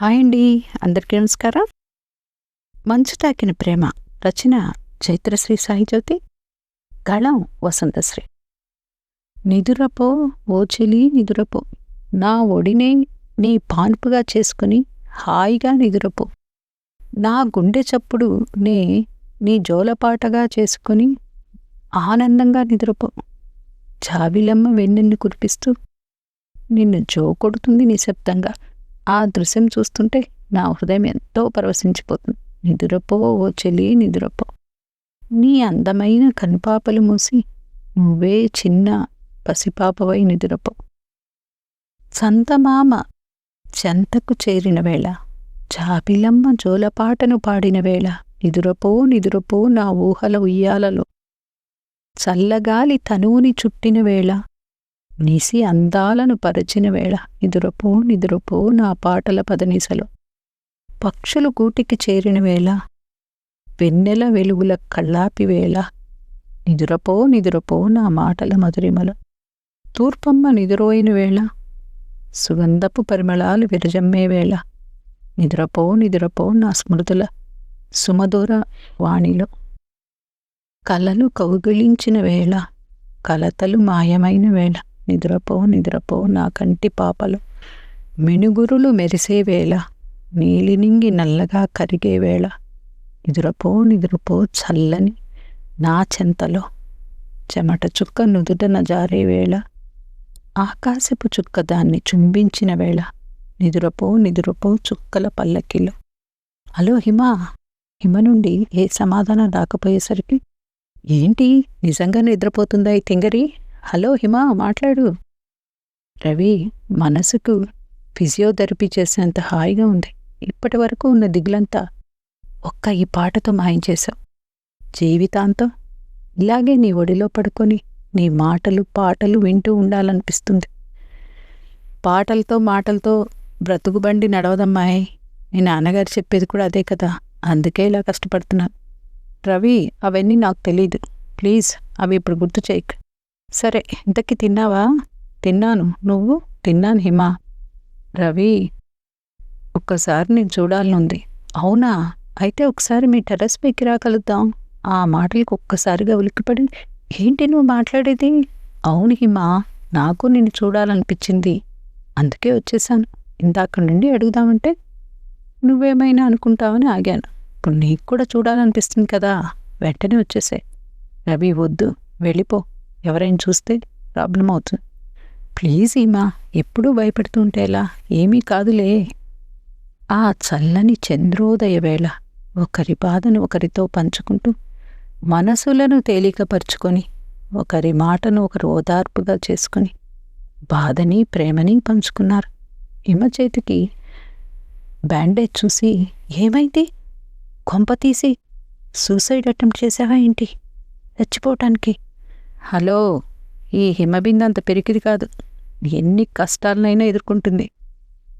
Hi అండి అందరికీ నమస్కారం. మంచు తాకిన ప్రేమ రచన చైత్రశ్రీ సాయిజ్యోతి గళం వసంతశ్రీ. నిదురపో ఓ చెలి నిదురపో నా ఒడినే నీ పాన్పుగా చేసుకుని హాయిగా నిదురపో. నా గుండె చప్పుడు నే నీ జోలపాటగా చేసుకుని ఆనందంగా నిద్రపో. జావిలమ్మ వెన్నెన్ను కురిపిస్తూ నిన్ను జోకొడుతుంది నిశ్శబ్దంగా. ఆ దృశ్యం చూస్తుంటే నా హృదయం ఎంతో పరవశించిపోతుంది. నిదురపో ఓ చెలి నిదురపో. నీ అందమైన కనుపాపలు మూసి నువ్వే చిన్న పసిపాపవై నిదురపో. సంతమామ చెంతకు చేరిన వేళ జాబిలమ్మ జోలపాటను పాడిన వేళ నిదురపో నిదురపో నా ఊహల ఉయ్యాలలో. చల్లగాలి తనువుని చుట్టిన వేళ నిసి అందాలను పరచిన వేళ నిదురపో నిదురపో నా పాటల పదనిసలు. పక్షులు గూటికి చేరిన వేళ వెన్నెల వెలుగుల కళ్ళాపి వేళ నిదురపో నిదురపో నా మాటల మధురిమలు. తూర్పమ్మ నిదురోయిన వేళ సుగంధపు పరిమళాలు విరజమ్మే వేళ నిదురపో నిదురపో నా స్మృతుల సుమధుర వాణిలో. కలలు కౌగిలించిన వేళ కలతలు మాయమైన వేళ నిద్రపో నిద్రపో నా కంటి పాపలు మినుగురులు మెరిసే వేళ నీలినింగి నల్లగా కరిగే వేళ. నిద్రపో నిద్రపో చల్లని నా చెంతలో. చెమట చుక్క నుదుటన జారే వేళ. ఆకాశపు చుక్క దాన్ని చుంబించిన వేళ. నిదురపో నిదురపో చుక్కల పల్లకిలో. హలో హిమా హిమ నుండి ఏ సమాధానం రాకపోయేసరికి ఏంటి? నిజంగా నిద్రపోతుందా ఈ తింగరి? హలో హిమా మాట్లాడు. రవి మనసుకు ఫిజియోథెరపీ చేసేంత హాయిగా ఉంది. ఇప్పటి వరకు ఉన్న దిగులంతా ఒక్క ఈ పాటతో మాయం చేశావు. జీవితాంతం ఇలాగే నీ ఒడిలో పడుకొని నీ మాటలు పాటలు వింటూ ఉండాలనిపిస్తుంది. పాటలతో మాటలతో బ్రతుకుబండి నడవదమ్మాయి మీ నాన్నగారు చెప్పేది కూడా అదే కదా. అందుకే ఇలా కష్టపడుతున్నాను. రవి అవన్నీ నాకు తెలీదు. ప్లీజ్ అవి ఇప్పుడు గుర్తు చేయక్. సరే ఇంతకీ తిన్నావా? తిన్నాను. నువ్వు? తిన్నాను హిమా. రవి ఒక్కసారి నేను చూడాలనుంది. అవునా? అయితే ఒకసారి మీ టెర్రస్ పైకి రాగలుగుతాం ఆ మాటలకు ఒక్కసారిగా ఉలిక్కిపడి ఏంటి నువ్వు మాట్లాడేది? అవును హిమా నాకు నిన్ను చూడాలనిపించింది. అందుకే వచ్చేసాను. ఇందాక నుండి అడుగుదామంటే నువ్వేమైనా అనుకుంటావని ఆగాను. ఇప్పుడు నీకు కూడా చూడాలనిపిస్తుంది కదా. వెంటనే వచ్చేసే. రవి వద్దు. వెళ్ళిపో. ఎవరైనా చూస్తే ప్రాబ్లం అవుతుంది. ప్లీజ్ ఈమా ఎప్పుడూ భయపెడుతూ ఉంటే ఎలా? ఏమీ కాదులే. ఆ చల్లని చంద్రోదయ వేళ ఒకరి బాధను ఒకరితో పంచుకుంటూ మనసులను తేలికపరుచుకొని ఒకరి మాటను ఒకరు ఓదార్పుగా చేసుకుని బాధని ప్రేమని పంచుకున్నారు. హిమ చేతికి బ్యాండేజ్ చూసి ఏమైంది? కొంప తీసి సూసైడ్ అటెంప్ట్ చేసావా ఏంటి? చచ్చిపోవటానికి. హలో ఈ హిమబింద అంత పెరికిది కాదు. ఎన్ని కష్టాలనైనా ఎదుర్కొంటుంది.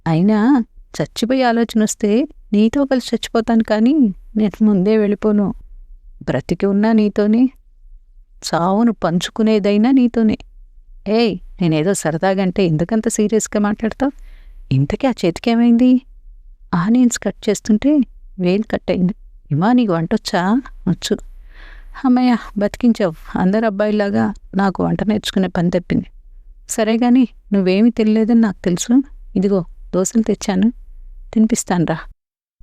అయినా చచ్చిపోయే ఆలోచన వస్తే నీతో కలిసి చచ్చిపోతాను కానీ నేను ముందే వెళ్ళిపోను. బ్రతికి ఉన్నా నీతోనే. చావును పంచుకునేదైనా నీతోనే. ఏయ్ నేనేదో సరదాగంటే ఎందుకంత సీరియస్గా మాట్లాడతావు? ఇంతకీ ఆ చేతికేమైంది ఆనియన్స్ కట్ చేస్తుంటే వేలు కట్ అయింది. ఇమా నీకు వంటొచ్చా? వచ్చు. అమ్మయ్య బతికించావు. అందరు అబ్బాయిలాగా నాకు వంట నేర్చుకునే పని తప్పింది. సరే గాని నువ్వేమీ తినలేదని నాకు తెలుసు. ఇదిగో దోశలు తెచ్చాను. తినిపిస్తాన్రా.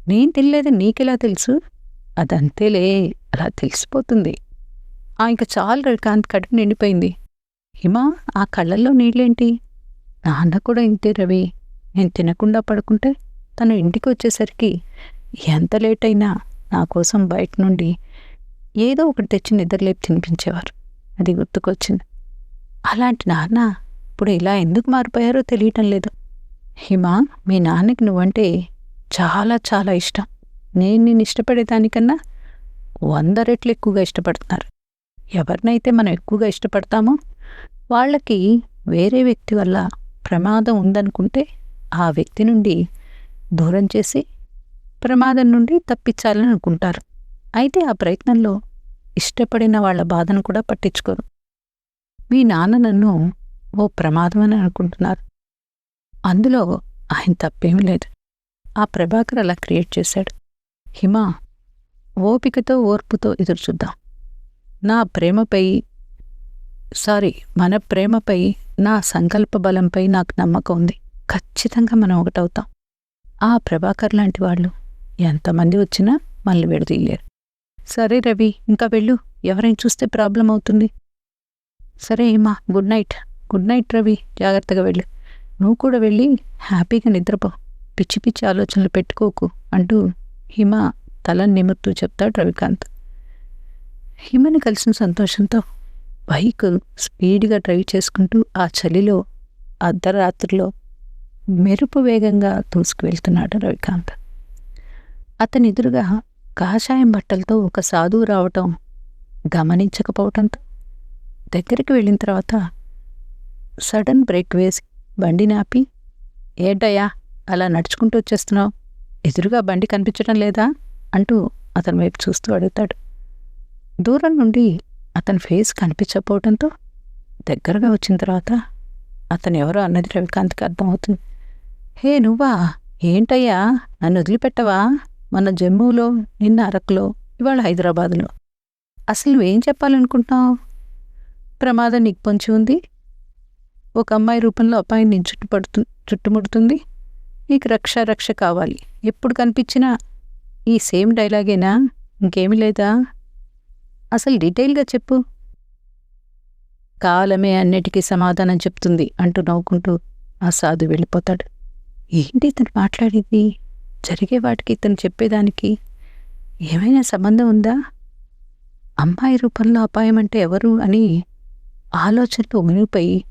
నేను తినలేదని నీకెలా తెలుసు? అదంతేలే అలా తెలిసిపోతుంది. ఆ ఇంక చాలు కాంతి కడుపు నిండిపోయింది. హిమా ఆ కళ్ళల్లో నీళ్ళేంటి? నాన్న కూడా ఇంతే రవి. నేను తినకుండా పడుకుంటే తను ఇంటికి వచ్చేసరికి ఎంత లేట్ అయినా నా కోసం బయట నుండి ఏదో ఒకటి తెచ్చి నిద్రలేపి తినిపించేవారు. అది గుర్తుకొచ్చింది. అలాంటి నాన్న ఇప్పుడు ఇలా ఎందుకు మారిపోయారో తెలియటం లేదు. హిమా మీ నాన్నకి నువ్వంటే చాలా చాలా ఇష్టం. నేను నేను ఇష్టపడేదానికన్నా వంద రెట్లు ఎక్కువగా ఇష్టపడుతున్నారు. ఎవరినైతే మనం ఎక్కువగా ఇష్టపడతామో వాళ్ళకి వేరే వ్యక్తి వల్ల ప్రమాదం ఉందనుకుంటే ఆ వ్యక్తి నుండి దూరం చేసి ప్రమాదం నుండి తప్పించాలని అనుకుంటారు అయితే ఆ ప్రయత్నంలో ఇష్టపడిన వాళ్ళ బాధను కూడా పట్టించుకోరు. మీ నాన్న నన్ను ఓ ప్రమాదమని అనుకుంటున్నారు. అందులో ఆయన తప్పేమీ లేదు. ఆ ప్రభాకర్ అలా క్రియేట్ చేశాడు. హిమ ఓపికతో ఓర్పుతో ఎదురుచూద్దాం నా ప్రేమపై సారీ మన ప్రేమపై నా సంకల్ప బలంపై నాకు నమ్మకం ఉంది. ఖచ్చితంగా మనం ఒకటవుతాం. ఆ ప్రభాకర్ లాంటి వాళ్ళు ఎంతమంది వచ్చినా మళ్ళీ విడదీయలేరు. సరే రవి ఇంకా వెళ్ళు. ఎవరైనా చూస్తే ప్రాబ్లం అవుతుంది. సరే ఏమా good night. Good night Ravi జాగ్రత్తగా వెళ్ళు. నువ్వు కూడా వెళ్ళి హ్యాపీగా నిద్రపో. పిచ్చి పిచ్చి ఆలోచనలు పెట్టుకోకు అంటూ హిమ తల నిమురుతూ చెప్తాడు రవికాంత్. హిమని కలిసిన సంతోషంతో బైక్ స్పీడ్గా డ్రైవ్ చేసుకుంటూ ఆ చలిలో అర్ధరాత్రిలో మెరుపు వేగంగా దూసుకువెళ్తున్నాడు రవికాంత్. అతని ఎదురుగా కాషాయం బట్టలతో ఒక సాధువు రావటం గమనించకపోవటంతో దగ్గరికి వెళ్ళిన తర్వాత సడన్ బ్రేక్ వేసి బండి నాపి ఏటయ్యా అలా నడుచుకుంటూ వచ్చేస్తున్నావు. ఎదురుగా బండి కనిపించడం లేదా? అంటూ అతని వైపు చూస్తూ అడుగుతాడు. దూరం నుండి అతని ఫేస్ కనిపించకపోవడంతో దగ్గరగా వచ్చిన తర్వాత అతను ఎవరో అన్నది రవికాంత్కి అర్థమవుతుంది. హే నువ్వా? ఏంటయ్యా? నన్ను వదిలిపెట్టవా? మన జమ్మూలో నిన్న అరకులో ఇవాళ హైదరాబాదులో. అసలు నువ్వేం చెప్పాలనుకుంటున్నావు? ప్రమాదం నీకు పొంచి ఉంది. ఒక అమ్మాయి రూపంలో అబ్బాయి నేను చుట్టుపడుతు చుట్టుముడుతుంది. నీకు రక్ష రక్ష కావాలి. ఎప్పుడు కనిపించినా ఈ సేమ్ డైలాగేనా? ఇంకేమీ లేదా? అసలు డీటెయిల్గా చెప్పు. కాలమే అన్నిటికీ సమాధానం చెప్తుంది అంటూ నవ్వుకుంటూ ఆ సాధు వెళ్ళిపోతాడు. ఏంటి ఇతను మాట్లాడేది? జరిగే వాటికి ఇతను చెప్పేదానికి ఏమైనా సంబంధం ఉందా? అమ్మాయి రూపంలో అపాయం అంటే ఎవరు అని ఆలోచనలు మునిగిపోయి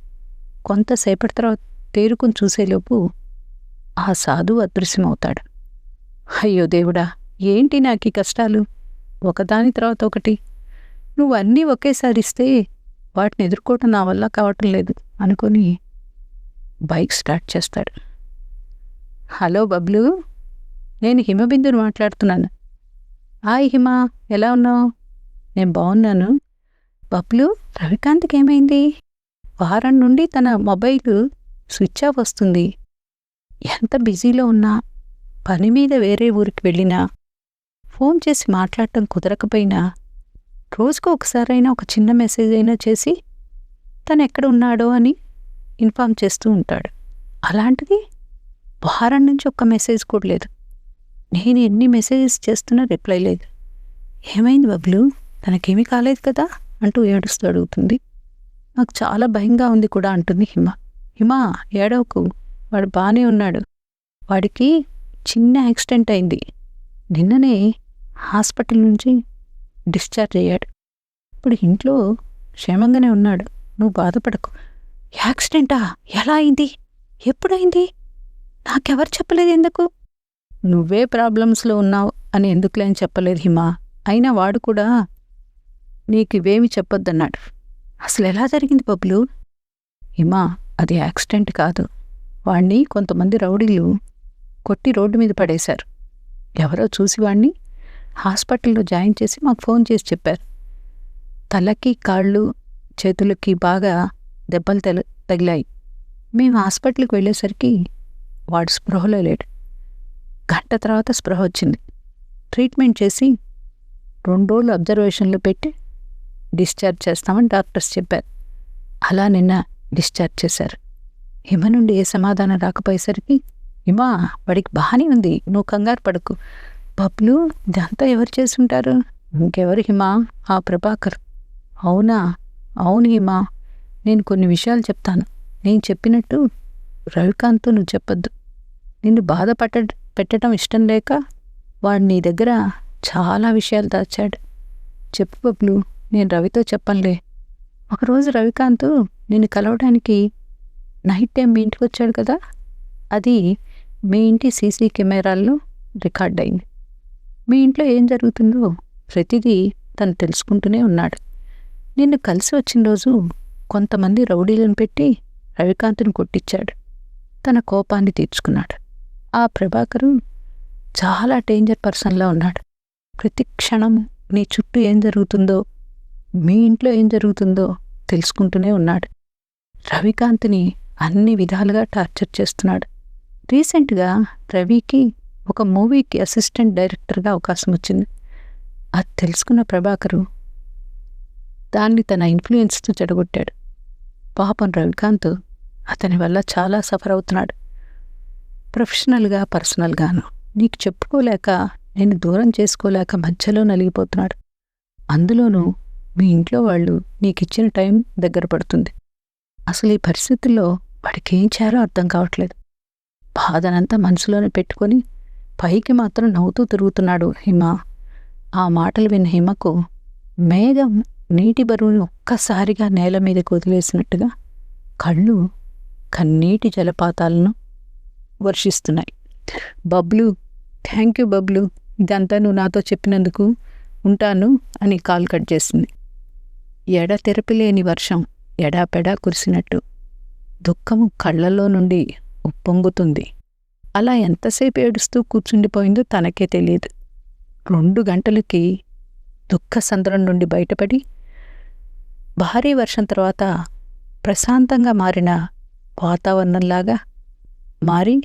కొంతసేపటి తర్వాత తేరుకుని చూసేలోపు ఆ సాధువు అదృశ్యమవుతాడు. అయ్యో దేవుడా ఏంటి నాకు ఈ కష్టాలు? ఒకదాని తర్వాత ఒకటి. నువ్వు అన్నీ ఒకేసారి ఇస్తే వాటిని ఎదుర్కోవటం నా వల్ల కావటం లేదు అనుకొని బైక్ స్టార్ట్ చేస్తాడు. హలో బబ్లు. నేను హిమబిందుని మాట్లాడుతున్నాను. హాయ్ హిమ ఎలా ఉన్నావు? నేను బాగున్నాను. బబ్లు రవికాంత్కి ఏమైంది? వారం నుండి తన మొబైల్ స్విచ్ ఆఫ్ వస్తుంది. ఎంత బిజీలో ఉన్నా పని మీద వేరే ఊరికి వెళ్ళినా ఫోన్ చేసి మాట్లాడటం కుదరకపోయినా రోజుకు ఒకసారైనా ఒక చిన్న మెసేజ్ అయినా చేసి తను ఎక్కడ ఉన్నాడో అని ఇన్ఫామ్ చేస్తూ ఉంటాడు. అలాంటిది వారం నుంచి ఒక్క మెసేజ్ కూడా లేదు. నేను ఎన్ని మెసేజెస్ చేస్తున్నా రిప్లై లేదు. ఏమైంది బబ్లు? తనకేమీ కాలేదు కదా? అంటూ ఏడుస్తూ అడుగుతుంది. నాకు చాలా భయంగా ఉంది కూడా అంటుంది హిమ. హిమ ఏడవకు. వాడు బాగానే ఉన్నాడు. వాడికి చిన్న యాక్సిడెంట్ అయింది. నిన్ననే హాస్పిటల్ నుంచి డిశ్చార్జ్ అయ్యాడు. ఇప్పుడు ఇంట్లో క్షేమంగానే ఉన్నాడు. నువ్వు బాధపడకు. యాక్సిడెంటా? ఎలా అయింది? ఎప్పుడైంది నాకెవరు చెప్పలేదు ఎందుకు? నువ్వే ప్రాబ్లమ్స్లో ఉన్నావు అని ఎందుకులే అని చెప్పలేదు హిమా. అయినా వాడు కూడా నీకు ఇవేమి చెప్పొద్దన్నాడు. అసలు ఎలా జరిగింది బబ్లు? హిమా అది యాక్సిడెంట్ కాదు. వాణ్ణి కొంతమంది రౌడీలు కొట్టి రోడ్డు మీద పడేశారు. ఎవరో చూసి వాణ్ణి హాస్పిటల్లో జాయిన్ చేసి మాకు ఫోన్ చేసి చెప్పారు. తలకి కాళ్ళు చేతులకి బాగా దెబ్బలు తగిలాయి. మేము హాస్పిటల్కి వెళ్ళేసరికి వాడు స్పృహలో లేడు. గంట తర్వాత స్పృహ వచ్చింది. ట్రీట్మెంట్ చేసి రెండు రోజులు అబ్జర్వేషన్లో పెట్టి డిశ్చార్జ్ చేస్తామని డాక్టర్స్ చెప్పారు. అలా నిన్న డిశ్చార్జ్ చేశారు. హిమ నుండి ఏ సమాధానం రాకపోయేసరికి హిమా వాడికి బాగానే ఉంది నువ్వు కంగారు పడకు. బబ్లు ఇదంతా ఎవరు చేసుంటారు ఇంకెవరు హిమా? ఆ ప్రభాకర్. అవునా? అవును హిమా. నేను కొన్ని విషయాలు చెప్తాను. నేను చెప్పినట్టు రవికాంత్తో నువ్వు చెప్పొద్దు. నిన్ను బాధపడ్డ పెట్టడం ఇష్టం లేక వాడు నీ దగ్గర చాలా విషయాలు దాచాడు. చెప్పు బబ్లు నేను రవితో చెప్పనులే. ఒకరోజు రవికాంత్ నిన్ను కలవడానికి నైట్ టైం మీ ఇంటికి వచ్చాడు కదా? అది మీ ఇంటి సీసీ కెమెరాల్లో రికార్డ్ అయింది. మీ ఇంట్లో ఏం జరుగుతుందో ప్రతిదీ తను తెలుసుకుంటూనే ఉన్నాడు. నిన్ను కలిసి వచ్చిన రోజు కొంతమంది రౌడీలను పెట్టి రవికాంత్ని కొట్టించాడు. తన కోపాన్ని తీర్చుకున్నాడు. ఆ ప్రభాకరు చాలా డేంజర్ పర్సన్లా ఉన్నాడు. ప్రతి క్షణం నీ చుట్టూ ఏం జరుగుతుందో మీ ఇంట్లో ఏం జరుగుతుందో తెలుసుకుంటూనే ఉన్నాడు. రవికాంత్ని అన్ని విధాలుగా టార్చర్ చేస్తున్నాడు. రీసెంట్గా రవికి ఒక మూవీకి అసిస్టెంట్ డైరెక్టర్గా అవకాశం వచ్చింది. అది తెలుసుకున్న ప్రభాకరు దాన్ని తన ఇన్ఫ్లుయెన్స్తో చెడగొట్టాడు. పాపం రవికాంత్ అతని వల్ల చాలా సఫర్ అవుతున్నాడు. ప్రొఫెషనల్గా పర్సనల్గాను. నీకు చెప్పుకోలేక నేను దూరం చేసుకోలేక మధ్యలో నలిగిపోతున్నాడు. అందులోనూ మీ ఇంట్లో వాళ్ళు నీకిచ్చిన టైం దగ్గర పడుతుంది. అసలు ఈ పరిస్థితుల్లో వాడికి ఏం చేయాలో అర్థం కావట్లేదు. బాధనంతా మనసులోనే పెట్టుకొని పైకి మాత్రం నవ్వుతూ తిరుగుతున్నాడు హిమ. ఆ మాటలు విన్న హిమకు మేఘం నీటి బరువుని ఒక్కసారిగా నేల మీద వదిలేసినట్టుగా కళ్ళు కన్నీటి జలపాతాలను వర్షిస్తున్నాయి. బబ్లు థ్యాంక్ యూ బబ్లు ఇదంతా నువ్వు నాతో చెప్పినందుకు ఉంటాను అని కాల్ కట్ చేసింది. ఎడ తెరపిలేని వర్షం ఎడాపెడా కురిసినట్టు. దుఃఖము కళ్ళల్లో నుండి ఉప్పొంగుతుంది. అలా ఎంతసేపు ఏడుస్తూ కూర్చుండిపోయిందో తనకే తెలియదు. రెండు గంటలకి దుఃఖ సంద్రం నుండి బయటపడి భారీ వర్షం తర్వాత ప్రశాంతంగా మారిన వాతావరణంలాగా మారి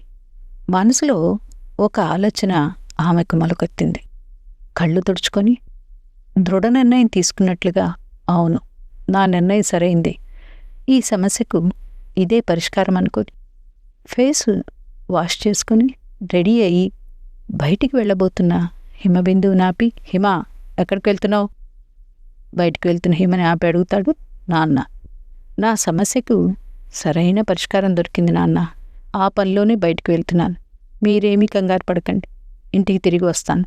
మనసులో ఒక ఆలోచన ఆమెకు మొలకెత్తింది. కళ్ళు తుడుచుకొని దృఢ నిర్ణయం తీసుకున్నట్లుగా అవును నా నిర్ణయం సరైంది. ఈ సమస్యకు ఇదే పరిష్కారం అనుకుని ఫేస్ వాష్ చేసుకుని రెడీ అయ్యి బయటికి వెళ్ళబోతున్న హిమబిందువు నాపి హిమ ఎక్కడికి వెళ్తున్నావు? బయటికి వెళ్తున్న హిమని ఆపి అడుగుతాడు నాన్న. నా సమస్యకు సరైన పరిష్కారం దొరికింది నాన్న. ఆ పనిలోనే బయటకు వెళ్తున్నాను. మీరేమీ కంగారు పడకండి. ఇంటికి తిరిగి వస్తాను.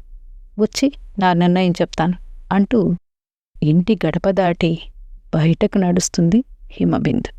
వచ్చి నా నిర్ణయం చెప్తాను అంటూ ఇంటి గడప దాటి బయటకు నడుస్తుంది హిమబిందు.